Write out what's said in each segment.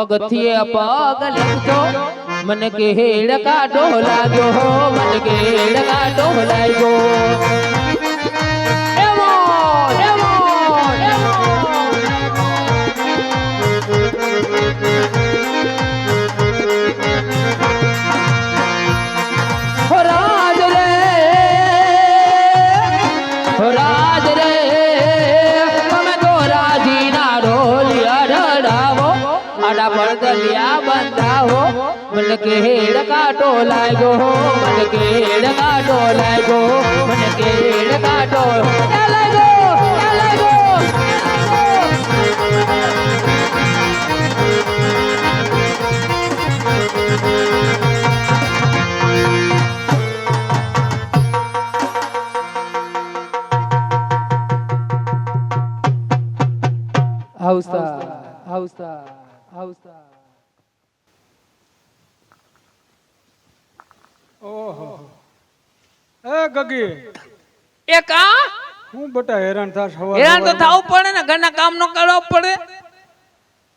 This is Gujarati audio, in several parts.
પગથિયે પગ લેજો મને કે હેડ કાઢો લાગ્યો મને કે હેડ કાઢો લાગ્યો. લાગ્યો મને કે હેડ કાટો લાગ્યો મને કે હેડ કાટો એ લાગ્યો એ લાગ્યો આવતા આવતા આવતા ઓહો. એ ગગી. એ કા? હું બટા હેરાન થાશ હવાર હેરાન તો થવું પડે ને ઘરના કામ નો કરવા પડે.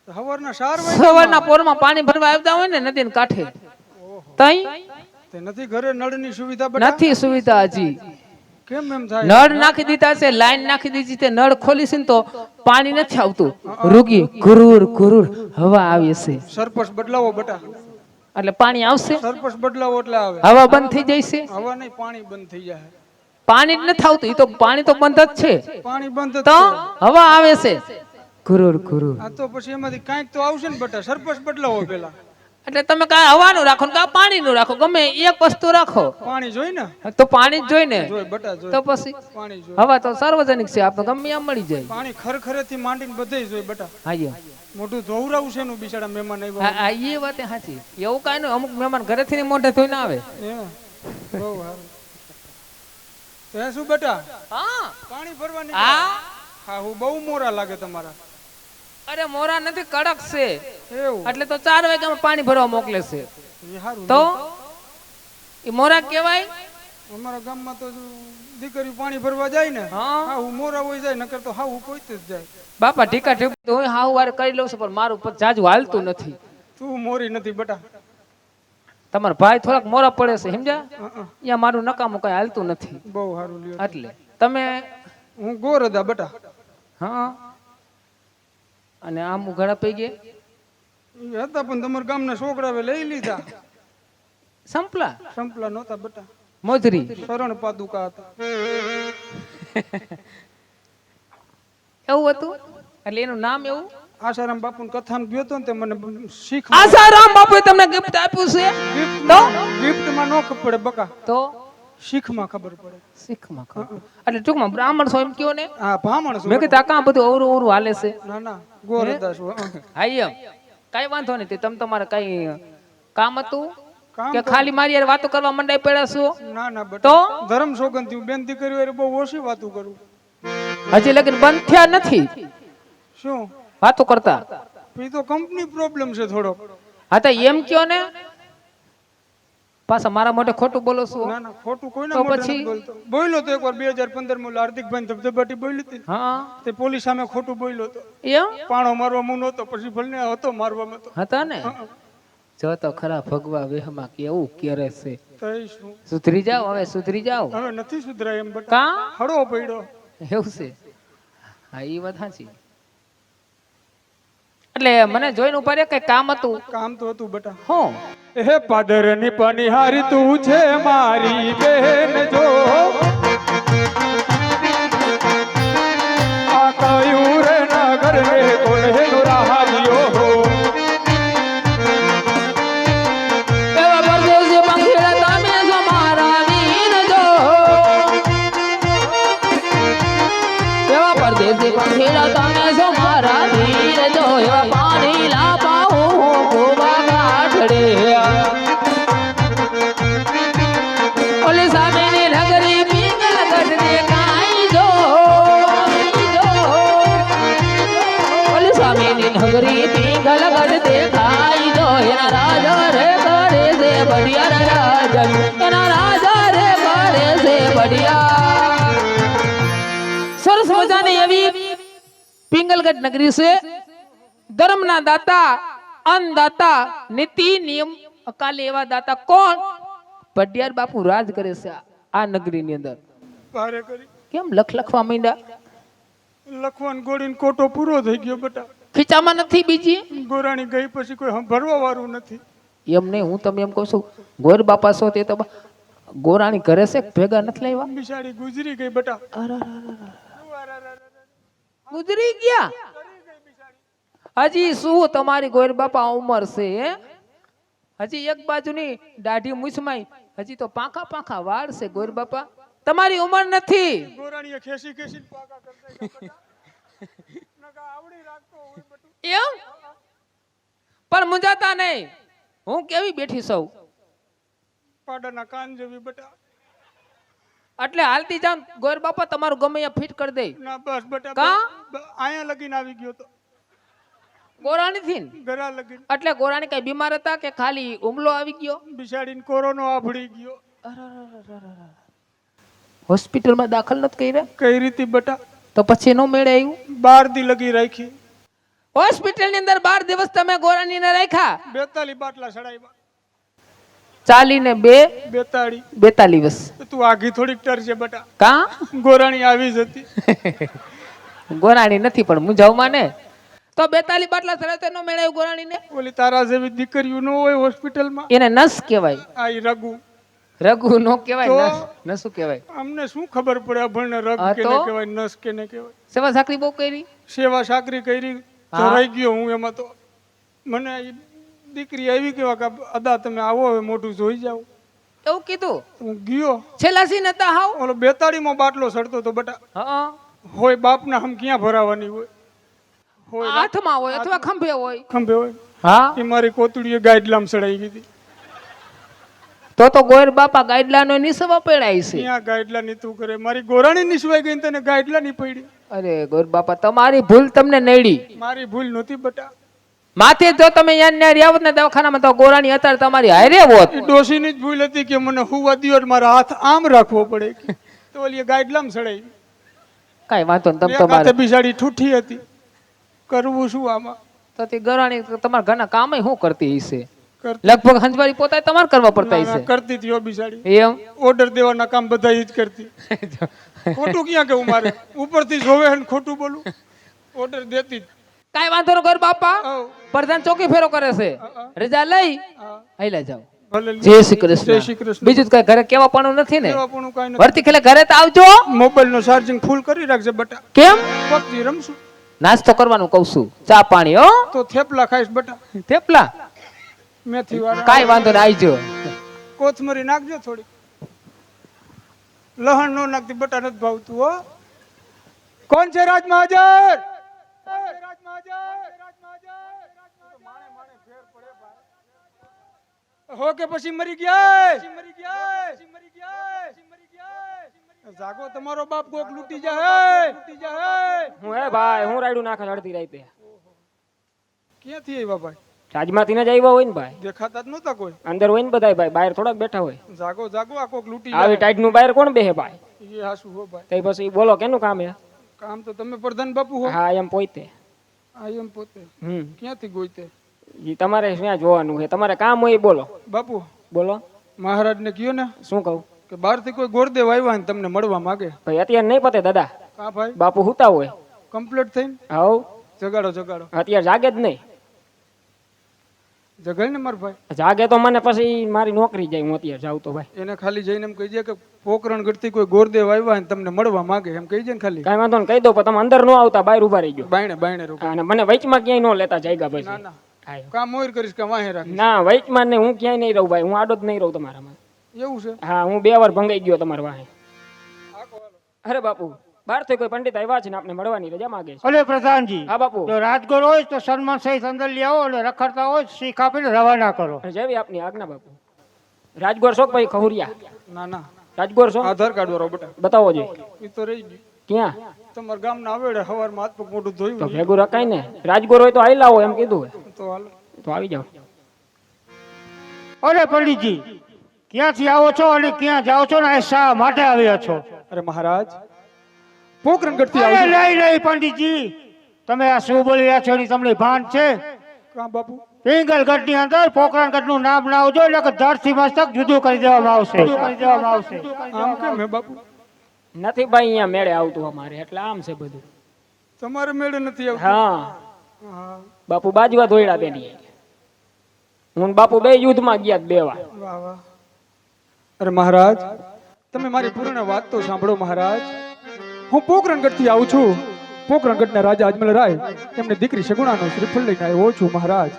હવારના ચાર સવારના પોરમાં પાણી ભરવા આવતા હોય ને નદી કાંઠે. તઈ? તે નથી ઘરે નળની સુવિધા બટા? નથી સુવિધા હજી. કેમ એમ થાય? નળ નાખી દીધા છે લાઈન નાખી દીધી છે નળ ખોલી છે ને તો પાણી નથી આવતું. રૂગી ગુરુર ગુરુર હવા આવી છે. સરપંચ બદલાવો બટા. એટલે પાણી આવશે? સરપંચ બદલાવો એટલે આવે. હવા બંધ થઈ જાય છે હવા નહીં પાણી બંધ થઈ જાય. પાણી જ નથી આવતું એ તો પાણી તો બંધ જ છે. પાણી બંધ તો હવા આવે છે. ગુરુર ગુરુર આ તો પછી એમાંથી કાંઈક તો આવશે ને બટા સરપંચ બદલાવો પેલા એટલે તમે કાંઈ હવાનું રાખો ને કાં પાણીનું રાખો ગમે એક વસ્તુ રાખો. પાણી જોઈ ને? તો પાણી જ જોઈ ને? તો પછી? હવા તો સાર્વજનિક છે આપણે ગમે એમ મળી જાય. પાણી ખરખરેથી માંડીને બધે જોઈ બટા. હા. મોઢું ધોવરાવું છે નું બિચારા મહેમાન આવ્યા હા એ વાત સાચી એવું કઈ નહીં અમુક મહેમાન ઘરેથી ને મોઢે ધોઈને આવે. બહુ સારું. શું બેટા? હા. પાણી ભરવા હા? હા હું બહુ મોરા લાગે તમારા. અરે મોરા નથી કડક છે. એટલે તો ચાર વાગ્યા પાણી ભરવા મોકલે છે. તો? એ મોરા કહેવાય? અમારા ગામમાં તો દીકરી પાણી ભરવા જાય ને હા. હા મોરા હોય જાય નકર તો હા હું પોઈતે જ જાય. બાપા ઢીકા ઢીક તો હું હાવ વાર કરી લઉં છું પણ મારું પર જાજુ હાલતું નથી. તું મોરી નથી બટા. તમારા ભાઈ થોડાક મોરા પડે છે સમજ્યા. અહીંયા મારું નકામું કઈ હાલતું નથી. બહુ સારું એટલે તમે હું ગોર હતા બટા. હા. અને આમ ઉઘાડા પઈ ગયા? હતા પણ તમારા ગામના છોકરાએ લઈ લીધા. સંપલા? સંપલા નહોતા બેટા. મોજરી શરણ પાદુકા હતા. એવું હતું? એટલે એનું નામ એવું? આશારામ બાપુ કથામાં ગયો તો ને તે મને શીખ આશારામ બાપુએ તમને ગિફ્ટ આપ્યું છે? તો? ગિફ્ટમાં નો ખબર પડે બકા. તો? શીખમાં ખબર પડે. શીખમાં ખબર. એટલે ટૂંકમાં બ્રાહ્મણ છો એમ કયો ને? હા બ્રાહ્મણ છું મેં કીધું આ કાં બધું અવરું અવરું હાલે છે? ના ના. ગોર હતા છું હં. હા એમ. કઈ વાંધો નથી તમે તમારે કઈ કામ હતું? કે ખાલી મારી યાર વાતો કરવા મંડાઈ પડ્યા છો? ના ના તો? ધર્મ સોગંદ બેન દીકરી વાળી બહુ ઓછી વાતો કરું. હજી લગન બંધ થયા નથી? શું? વાતો કરતા? એ તો કંપની પ્રોબ્લેમ છે થોડોક. હા તો એમ કયો ને? પાછા મારા માટે ખોટું બોલો છો? ના ના ખોટું કોઈને તો પછી? બોલ્યો તો એકવાર બે હજાર પંદરમાં હાર્દિકભાઈ ધબધબાટી બોલી હતી હા. તે પોલીસ સામે ખોટું બોલ્યો તો એમ? પાણો મારવા મું નહોતો પછી ભલને હતો મારવામાં તો. હતા ને? જો તો ખરા ભગવા વેહમાં કેવું કરે છે? સુધરી જાઓ હવે સુધરી જાઓ. હવે નથી સુધરાય એમ બટ. કા? હળો પડ્યો. એવું છે? હા એ વાત સાચી. એટલે મને જોઈને ઉપર એક કઈ કામ હતું? કામ તો હતું બટા. હું. હે પાદરની પનિહારી તું છે મારી બેન જો. દેખાઈ જો એના રાજા રે કરે છે બઢિયા રાજા એના રાજા રે કરે છે બઢિયા સરસ મજાની એવી પિંગલગઢ નગરી છે ધર્મના દાતા અન્નદાતા નીતિ નિયમ અકાલે એવા દાતા કોણ પડિયાર બાપુ રાજ કરે છે આ નગરીની અંદર ભારે કરી કેમ લખ લખવા માંડ્યા લખવાન ગોળીને કોટો પૂરો થઈ ગયો બેટા ખીચામાં નથી બીજી? ગોરાણી ગઈ પછી કોઈ ભરવા વાળું નથી. એમ નહીં હું તમે એમ કહું છું ગોર બાપા છો તે તો ગોરાણી ઘરે છે ભેગા નથી લાવ્યા? બિચારી ગુજરી ગઈ બટા. ગુજરી ગયા? હજી શું તમારી ગોર બાપા ઉંમર છે હે? હજી એક બાજુની દાઢી મૂછમાઈ હજી તો પાંખા પાંખા વાળ છે ગોર બાપા. તમારી ઉંમર નથી. ગોરાણીએ ખેસી ખેસી પાકા કરતા ગયા બેટા. નકા આવડી રાખતો હોય બધું. એમ પણ મુંજાતા નહીં. હું કેવી બેઠી સૌ? પાડાના કાન જેવી બેટા. એટલે હાલતી જામ ગોર બાપા તમારું ગમે અહીંયા ફિટ કરી દે. ના બસ બેટા કા? અહીંયા લગીને આવી ગયો તો. ગોરાણી થી? ગરા લગીને. એટલે ગોરાણી કઈ બીમાર હતા કે ખાલી હુમલો આવી ગયો? બિચારીને કોરોનો આફડી ગયો. હોસ્પિટલમાં દાખલ નથી કર્યા? કઈ રીતે બેટા? તો પછી નો મેળે આવ્યું બાર દી લગી રાખી. હોસ્પિટલની અંદર બાર દિવસ તમે ગોરાણીને રાખ્યા? બેતાલી બાટલા ચડાવ્યા. ચાલીને બે? બેતાળી. બેતાલી દિવસ તું આઘી થોડીક ટરજે બટા. કા? ગોરાણી આવી જ હતી. ગોરાણી નથી પણ હું જાઉં માને. તો બેતાલી બાટલા સડે નો મેળાયું ગોરાણીને? ઓલી તારા જેવી દીકરીઓ ન હોય હોસ્પિટલમાં? એને નસ કહેવાય. આ ઈ રઘુ નો કહેવાય? નસ નસું કહેવાય. અમને શું ખબર પડે અભણને રઘ કેને? કહેવાય નસ કેને કહેવાય? સેવા સાકરી બહુ કરી? સેવા સાકરી કરી હા. ધરાઈ ગયો હું એમાં તો. મને દીકરી આવી કેવા કે અદા તમે આવો હવે મોઢું જોઈ જાઓ. એવું કીધું? હું ગયો. છેલ્લા સીન હતા હાવ? ઓલો બેતાળી માં બાટલો સડતો તો બટા. હા. હોય બાપ ના હમ ક્યાં ભરાવાની હોય? હોય હાથમાં હોય અથવા ખંભે હોય? ખંભે હોય. હા. એ મારી કોતડીએ ગાઈડલામ ચડાઈ ગઈ હતી તો તો ગોર બાપા ગાઈડલાનો નિસવા પડાય છે. ત્યાં ગાઈડલા ની તું કરે. મારી ગોરાણી નિસવાઈ ગઈ તને ગાઈડલા ની પડી. અરે ગોર બાપા તમારી ભૂલ તમને નડી. મારી ભૂલ નહોતી બટા. માથે જો તમે યાર ને રહ્યા હોત ને દવાખાનામાં તો ગોરાણી અત્યારે તમારી હારે હોત. ડોશીની જ ભૂલ હતી કે મને હુવા દિયો ને મારા હાથ આમ રાખવો પડે તો ઓલી ગાઈડલામ સડાઈ. કાઈ વાંધો નહીં તમે તમારે બિચારી ઠૂઠી હતી. કરવું શું આમાં? તો તે ગરાણી તમારા ઘરના કામે શું કરતી હશે? લગભગ હંજવારી પોતા તમારે કરવા પડતા હશે. કરતી હતી હો એમ? ઓર્ડર દેવાના કામ બધા જ કરતી. ખોટું ક્યાં કેવું મારે? ઉપરથી જોવે અને ખોટું બોલું. ઓર્ડર દેતી જ. કાઈ વાંધો ન કર બાપા. પ્રધાન ચોકી ફેરો કરે છે. રજા લઈ હા. આઈલા જાઓ. જય શ્રી જય શ્રી કૃષ્ણ. બીજું કઈ ઘરે કેવા પણ નથી ને? એવા પણ કાંઈ વર્તી ખેલે ઘરે તો આવજો. મોબાઈલ નો ચાર્જિંગ ફૂલ કરી રાખજે બટા. કેમ? પબજી રમશું. નાસ્તો કરવાનું કહું છું. ચા પાણી હો. તો થેપલા ખાઈશ બટા. થેપલા? મેથી વાળા કાઈ વાંધો નહીં આવજો કોથમરી નાખજો થોડી લહણ નો નાખતી બટા નથી ભાવતું હો. કોણ છે રાજ મહાજર કોણ છે રાજ મહાજર? હો કે પછી મરી ગયા? મરી ગયા જાગો તમારો બાપ કોક લૂટી જાય લૂટી જાય હું હે ભાઈ હું રાયડું નાખે અડધી રાતે. ક્યાંથી આવ્યા ભાઈ? રાજમાંથી ને જ આવ્યા હોય ને ભાઈ? દેખાતા જ નહોતા કોઈ. અંદર હોય ને બધાય ભાઈ બહાર થોડાક બેઠા હોય. જાગો જાગો આ કોક લૂટી આવી ટાઈટનું બહાર કોણ બેહે ભાઈ? એ હાસુ હો ભાઈ. તઈ પછી બોલો કેનું કામ હે? કામ તો તમે પ્રધાન બાપુ હો. હા એમ પોઈતે આ એમ પોતે. હમ. ક્યાંથી ગોઈતે? ઈ તમારે ક્યાં જોવાનું છે તમારે કામ હોય એ બોલો. બાપુ બોલો. મહારાજને કયો ને શું કહું? કે બહારથી કોઈ ગોરદેવ આવ્યા ને તમને મળવા માંગે. ભાઈ અત્યારે નહીં પતે દાદા. કા ભાઈ? બાપુ હુતા હોય. કમ્પ્લીટ થઈને? હવ. જગાડો જગાડો. અત્યારે જાગે જ નહીં. ને માર ભાઈ? જાગે તો મને પછી મારી નોકરી જાય હું અત્યારે જાઉં તો ભાઈ. એને ખાલી જઈને એમ કહીજે કે પોકરણ ગઢથી કોઈ ગોરદેવ આવ્યા અને તમને મળવા માંગે એમ કહી ને ખાલી. કાંઈ વાંધો ને કહી દો પણ તમે અંદર ન આવતા બહાર ઊભા રહી ગયો. બાયણે બાયણે રોકો અને મને વચમાં ક્યાંય ન લેતા જાયગા ના પછી. ના હા. કામ મોર કરીશ કે વાહે રાખ ના વચમાં ને હું ક્યાંય નહીં રહું ભાઈ હું આડો જ નહીં રહું તમારામાં. એવું છે? હા હું બે વાર ભંગાઈ ગયો તમારા વાહે. અરે બાપુ. બહારથી કોઈ પંડિત આવ્યા છે ને આપણે મળવાની રજા માંગે છે. અલે પ્રધાનજી હા બાપુ. જો રાજગોર હોય તો સન્માન સહિત અંદર લઈ આવો અને રખડતા હોય શીખ આપીને રવાના કરો. જેવી આપની આજ્ઞા બાપુ. રાજગોર શોખ ભાઈ ખહુરિયા. ના ના. રાજગોર શો આધાર કાર્ડ વાળો બટા. બતાવો જોઈએ એ તો રહી ગયું. ક્યાં? તમાર ગામ ના આવેડે સવારમાં હાથ પગ મોઢું તો ભેગું રખાય ને. રાજગોર હોય તો આવી લાવો એમ કીધું તો હાલ. તો આવી જાવ અરે પંડિતજી ક્યાંથી આવો છો અને ક્યાં જાઓ છો ને? શા માટે આવ્યા છો? અરે મહારાજ પોકરણ ગઢથી અરે આવજો. નહીં નહીં પંડિતજી. તમે આ શું બોલી રહ્યા છો એની તમને ભાન છે? કાં બાપુ? પિંગલગઢની અંદર પોકરણગઢનું નામ ના આવજો એટલે કે ધરથી મસ્તક જુદું કરી દેવામાં આવશે. કરી દેવામાં આવશે. આમ કેમ હે બાપુ? નથી ભાઈ અહીંયા મેળે આવતું અમારે એટલે આમ છે બધું. તમારે મેળે નથી આવતું? હા. હા. બાપુ બાજવા ધોયડા બેની હું બાપુ બે યુદ્ધમાં ગયા બેવા વાહ વાહ. અરે મહારાજ તમે મારી પૂર્ણ વાત તો સાંભળો મહારાજ. હું પોકરણગઢથી આવું છું. પોકરણગઢના રાજા અજમલ રાય એમની દીકરી સગુણાનો શ્રીફળ લઈને આવ્યો છું મહારાજ.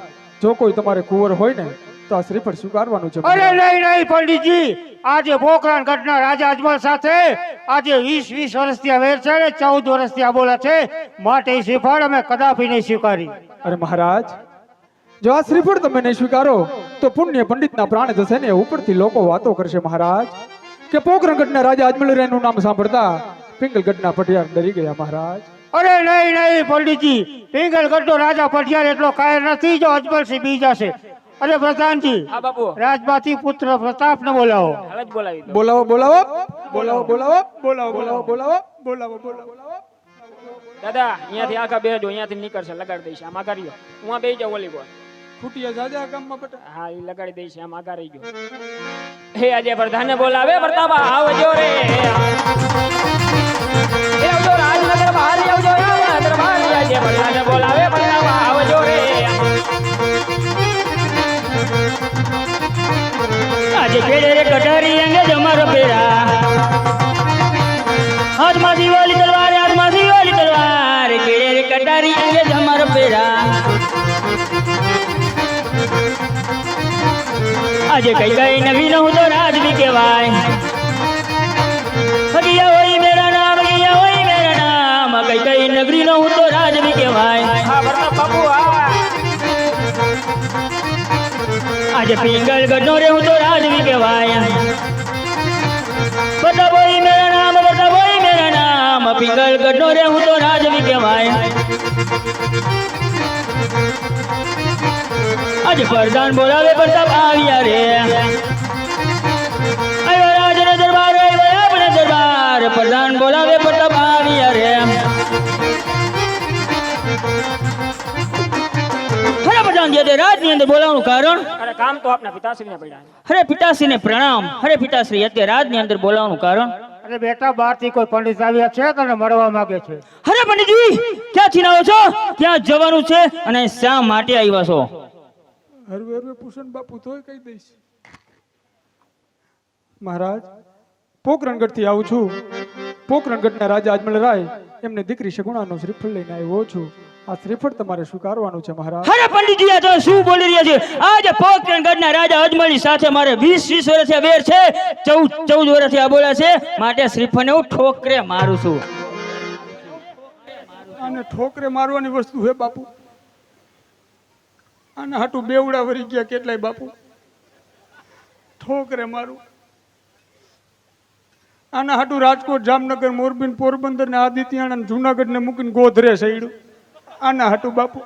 જો કોઈ તમારે કુંવર હોય ને તો આ શ્રીફળ સ્વીકારવાનું છે અરે નહીં નહીં પંડિતજી. આજે પોકરણગઢ ના રાજા અજમલ સાથે આજે વીસ વીસ વર્ષથી આ વેર છે ને ચૌદ વર્ષથી આ બોલા છે માટે શ્રીફળ અમે કદાપી નહીં સ્વીકારી. અરે મહારાજ જો આ શ્રીફળ તમે નહીં સ્વીકારો તો પુણ્ય પંડિતના પ્રાણ જશે ને ઉપરથી લોકો વાતો કરશે મહારાજ. કે પોકરણગઢના રાજા અજમલ રાયનું નામ સાંભળતા પિંગલગઢના પટિયાર ડરી ગયા મહારાજ. અરે નહીં નહીં પંડિતજી પિંગલગઢ નો રાજા પટિયાર એટલો કાયર નથી જો અજમલસિંહ બીજા છે અરે પ્રધાનજી હા બાપુ. રાજબાથી પુત્ર પ્રતાપ ને બોલાવો. હવે જ બોલાવી દો. બોલાવો બોલાવો બોલાવો બોલાવો બોલાવો બોલાવો બોલાવો બોલાવો બોલાવો દાદા અહીંયાથી આખા બેજો અહીંયાથી નીકળશે લગાડી દઈશ આમ આગળ રહ્યો હું બે જાઉં ઓલી બોલ ખૂટિયા જાજા ગામમાં બટા હા એ લગાડી દઈશ આમ આગળ રહી ગયો. હે આજે પ્રધાને બોલાવે પ્રતાપ આવજો રે. આજે પ્રધાને બોલાવે પ્રતાપા આવજો રે. આજે કેડે રે કટારી અંગે જમર પેરા હાથમાં દિવાળી રે કટારી અંગે જમર પેરા આજે કઈ કઈ નવી નું તો રાજવી કહેવાય. કઈ નગરી નો હું તો રાજવી કહેવાય. હા પ્રતાપ બાપુ હા આજે પિંગલ ગઢનો રે હું તો રાજવી કહેવાય. બધા બોઈ મેરા નામ, બધા બોઈ મેરા નામ, પિંગલ ગઢનો રે હું તો રાજવી કહેવાય. આજે પ્રધાન બોલાવે પ્રતાપ આવ્યા રે. પ્રધાન જે તે અંદર બોલાવવાનું કારણ? અરે કામ તો આપના પિતાશ્રીને પડ્યા અરે પિતાશ્રીને પ્રણામ. અરે પિતાશ્રી અત્યારે રાજની અંદર બોલાવવાનું કારણ? અરે બેટા બહારથી કોઈ પંડિત આવ્યા છે તને મળવા માંગે છે. અરે પંડિતજી ક્યાંથી આવો છો? ક્યાં જવાનું છે અને શા માટે આવ્યા છો? હરવે હરવે પૂછન બાપુ તોય કહી દઈશ. મહારાજ પોકરણગઢથી આવું છું. પોકરણગઢના રાજા અજમલ રાય એમની દીકરી સગુણાનો શ્રીફળ લઈને આવ્યો છું. આ શ્રીફળ તમારે સ્વીકારવાનું છે મહારાજ. અરે પંડિતજી આ તો શું બોલી રહ્યા છે? આજે પોકરણગઢના રાજા અજમલની સાથે મારે 20 20 વર્ષથી વેર છે 14 14 વર્ષથી આ બોલા છે માટે શ્રીફળને હું ઠોકરે મારું છું. અને ઠોકરે મારવાની વસ્તુ હે બાપુ. આના હાટું બેવડા વરી ગયા કેટલાય બાપુ. ઠોકરે મારું. આના હાટું રાજકોટ જામનગર મોરબી પોરબંદર ને આદિત્યાણા જુનાગઢ ને મૂકીને ગોધરે સૈડું આના હાટું બાપુ.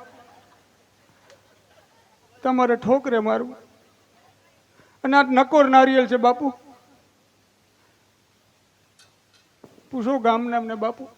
તમારે ઠોકરે મારું. અને આ નકોર નારિયેલ છે બાપુ. પૂછો ગામના અમને બાપુ.